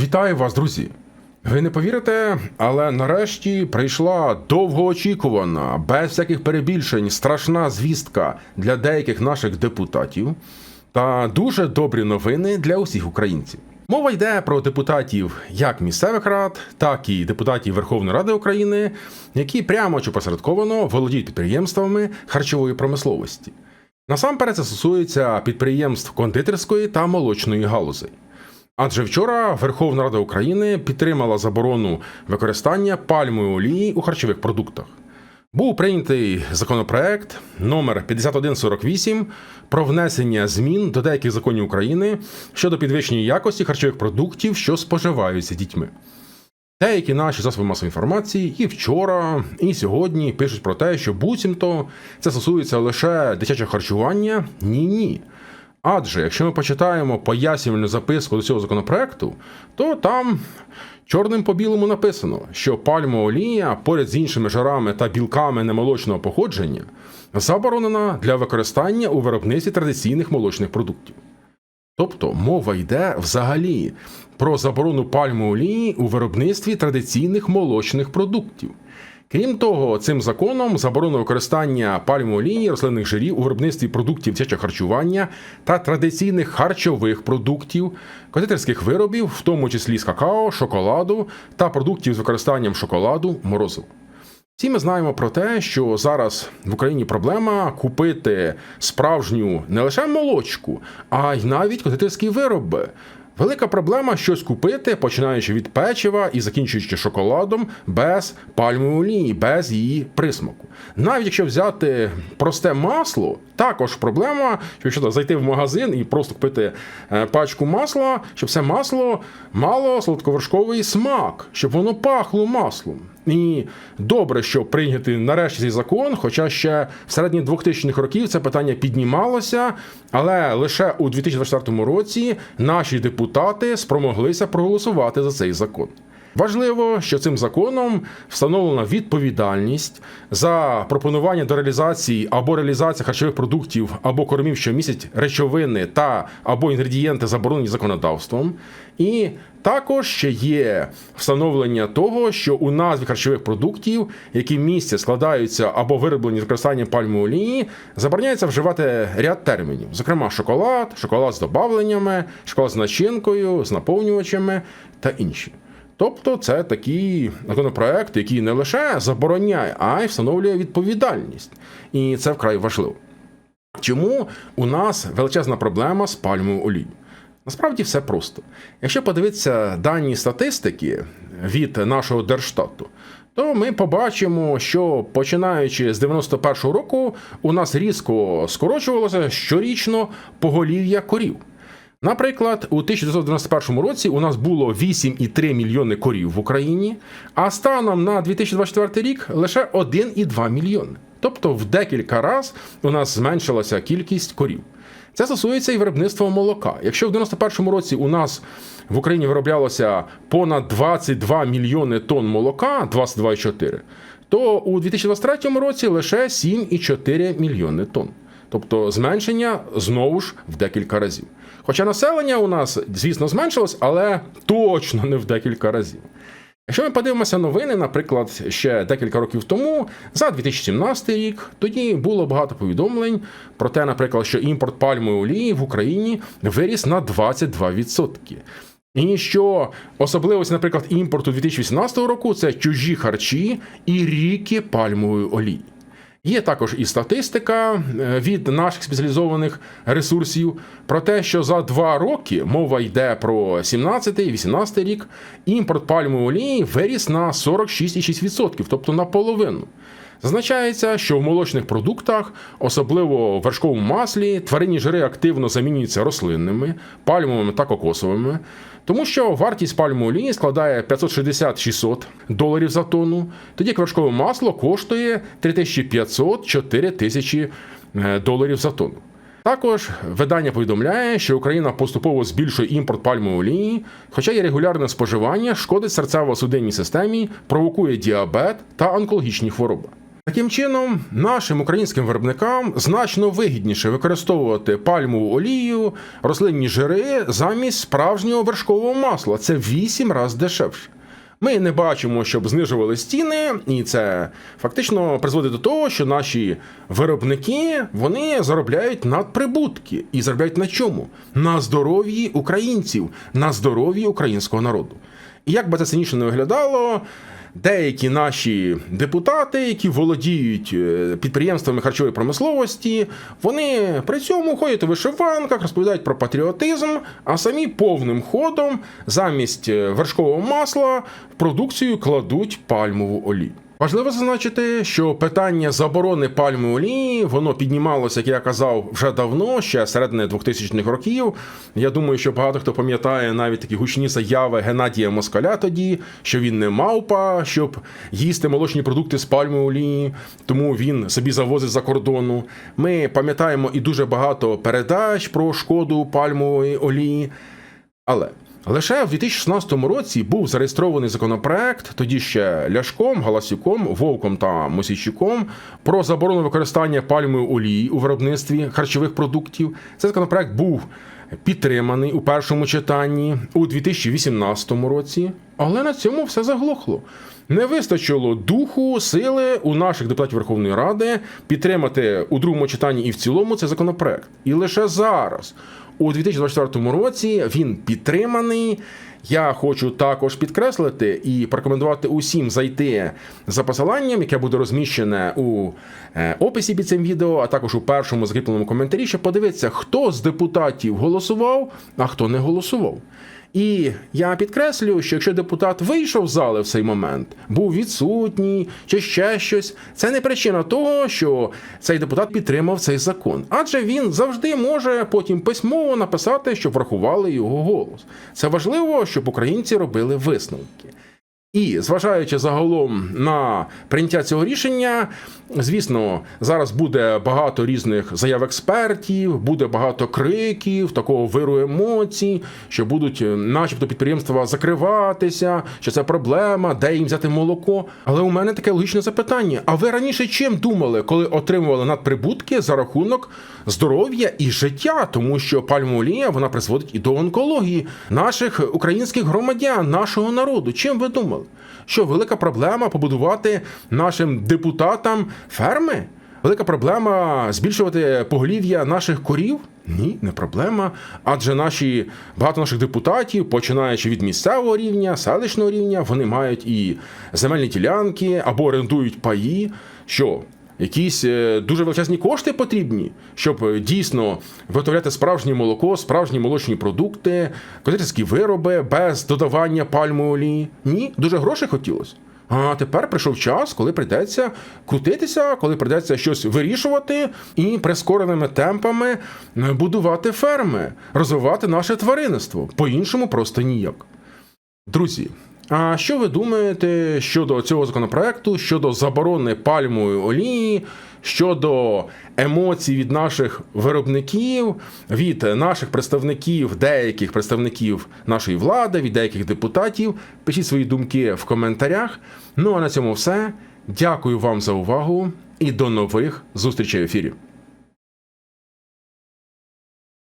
Вітаю вас, друзі! Ви не повірите, але нарешті прийшла довгоочікувана, без всяких перебільшень, страшна звістка для деяких наших депутатів та дуже добрі новини для усіх українців. Мова йде про депутатів як місцевих рад, так і депутатів Верховної Ради України, які прямо чи посередковано володіють підприємствами харчової промисловості. Насамперед це стосується підприємств кондитерської та молочної галузей. Адже вчора Верховна Рада України підтримала заборону використання пальмової олії у харчових продуктах. Був прийнятий законопроект номер 5148 про внесення змін до деяких законів України щодо підвищення якості харчових продуктів, що споживаються дітьми. Деякі наші засоби масової інформації і вчора, і сьогодні пишуть про те, що буцімто це стосується лише дитячого харчування. Ні, ні. Адже якщо ми почитаємо пояснювальну записку до цього законопроекту, то там чорним по білому написано, що пальмова олія поряд з іншими жирами та білками немолочного походження заборонена для використання у виробництві традиційних молочних продуктів. Тобто мова йде взагалі про заборону пальмової олії у виробництві традиційних молочних продуктів. Крім того, цим законом заборонено використання пальмової олії рослинних жирів у виробництві продуктів дитячого харчування та традиційних харчових продуктів, кондитерських виробів, в тому числі з какао, шоколаду та продуктів з використанням шоколаду, морозива. Всі ми знаємо про те, що зараз в Україні проблема купити справжню не лише молочку, а й навіть кондитерські вироби. Велика проблема щось купити, починаючи від печива і закінчуючи шоколадом без пальмової олії, без її присмаку. Навіть якщо взяти просте масло, також проблема, що зайти в магазин і просто купити е, пачку масла, щоб це масло мало сладковершковий смак, щоб воно пахло маслом. І добре, що прийнятий нарешті цей закон, хоча ще в середині 2000-х років це питання піднімалося, але лише у 2024 році наші депутати спромоглися проголосувати за цей закон. Важливо, що цим законом встановлена відповідальність за пропонування до реалізації або реалізації харчових продуктів або кормів, що містять речовини та або інгредієнти, заборонені законодавством. І також ще є встановлення того, що у назві харчових продуктів, які місця складаються або вироблені з використанням пальмової олії, забороняється вживати ряд термінів, зокрема шоколад, шоколад з добавленнями, шоколад з начинкою, з наповнювачами та інші. Тобто це такий законопроект, який не лише забороняє, а й встановлює відповідальність. І це вкрай важливо. Чому у нас величезна проблема з пальмовою олією? Насправді все просто. Якщо подивитися дані статистики від нашого Держстату, то ми побачимо, що починаючи з 91-го року у нас різко скорочувалося щорічно поголів'я корів. Наприклад, у 1991 році у нас було 8,3 мільйони корів в Україні, а станом на 2024 рік лише 1,2 мільйони. Тобто в декілька разів у нас зменшилася кількість корів. Це стосується і виробництва молока. Якщо в 91-му році у нас в Україні вироблялося понад 22 мільйони тонн молока, 22,4, то у 2023 році лише 7,4 мільйони тонн. Тобто зменшення знову ж в декілька разів. Хоча населення у нас, звісно, зменшилось, але точно не в декілька разів. Якщо ми подивимося новини, наприклад, ще декілька років тому, за 2017 рік, тоді було багато повідомлень про те, наприклад, що імпорт пальмової олії в Україні виріс на 22%. І що особливості, наприклад, імпорту 2018 року це чужі харчі і ріки пальмової олії. Є також і статистика е, від наших спеціалізованих ресурсів про те, що за два роки мова йде про 17-18 рік, імпорт пальмової олії виріс на 46,6%, тобто на половину. Зазначається, що в молочних продуктах, особливо в вершковому маслі, тваринні жири активно замінюються рослинними, пальмовими та кокосовими, тому що вартість пальмової олії складає 560-600 доларів за тонну, тоді як вершкове масло коштує 3500-4000 тисячі е, доларів за тонну. Також видання повідомляє, що Україна поступово збільшує імпорт пальмової олії, хоча і регулярне споживання шкодить серцево-судинній системі, провокує діабет та онкологічні хвороби. Таким чином, нашим українським виробникам значно вигідніше використовувати пальмову олію, рослинні жири замість справжнього вершкового масла. Це в 8 разів дешевше. Ми не бачимо, щоб знижували стіни, і це фактично призводить до того, що наші виробники вони заробляють надприбутки. І заробляють на чому? На здоров'ї українців, на здоров'ї українського народу. І як би це цинічно не виглядало, деякі наші депутати, які володіють е, підприємствами харчової промисловості, вони при цьому ходять у вишиванках, розповідають про патріотизм, а самі повним ходом замість е, вершкового масла в продукцію кладуть пальмову олію. Важливо зазначити, що питання заборони пальмової олії воно піднімалося, як я казав, вже давно, ще середини 2000-х років. Я думаю, що багато хто пам'ятає навіть такі гучні заяви Геннадія Москаля тоді, що він не мавпа, щоб їсти молочні продукти з пальмової олії, тому він собі завозить за кордону. Ми пам'ятаємо і дуже багато передач про шкоду пальмової олії. Але лише в 2016 році був зареєстрований законопроект, тоді ще Ляшком, Галасюком, Вовком та Мосійчуком про заборону використання пальмової олії у виробництві харчових продуктів. Цей законопроект був підтриманий у першому читанні у 2018 році, але на цьому все заглохло. Не вистачило духу, сили у наших депутатів Верховної Ради підтримати у другому читанні і в цілому цей законопроект. І лише зараз, у 2024 році, він підтриманий. Я хочу також підкреслити і порекомендувати усім зайти за посиланням, яке буде розміщене у е, описі під цим відео, а також у першому закріпленому коментарі, щоб подивитися, хто з депутатів голосував, а хто не голосував. І я підкреслюю, що якщо депутат вийшов з зали в цей момент, був відсутній чи ще щось, це не причина того, що цей депутат підтримав цей закон. Адже він завжди може потім письмово написати, щоб врахували його голос. Це важливо, щоб українці робили висновки. І зважаючи загалом на прийняття цього рішення, звісно, зараз буде багато різних заяв експертів, буде багато криків, такого виру емоцій, що будуть, е, начебто, підприємства закриватися, що це проблема, де їм взяти молоко. Але у мене таке логічне запитання: а ви раніше чим думали, коли отримували надприбутки за рахунок здоров'я і життя? Тому що пальмова олія вона призводить і до онкології наших українських громадян, нашого народу. Чим ви думали? Що велика проблема побудувати нашим депутатам ферми? Велика проблема збільшувати поголів'я наших корів? Ні, не проблема. Адже наші багато наших депутатів, починаючи від місцевого рівня, селищного рівня, вони мають і земельні ділянки або орендують паї. Що якісь е, дуже величезні кошти потрібні, щоб е, дійсно виготовляти справжнє молоко, справжні молочні продукти, кондитерські вироби без додавання пальмової олії. Ні, дуже грошей хотілося. А тепер прийшов час, коли прийдеться крутитися, коли прийдеться щось вирішувати і прискореними темпами е, будувати ферми, розвивати наше тваринництво. По-іншому просто ніяк. Друзі, а що ви думаєте щодо цього законопроекту, щодо заборони пальмової олії, щодо емоцій від наших виробників, від наших представників, деяких представників нашої влади, від деяких депутатів? Пишіть свої думки в коментарях. Ну а на цьому все. Дякую вам за увагу і до нових зустрічей в ефірі.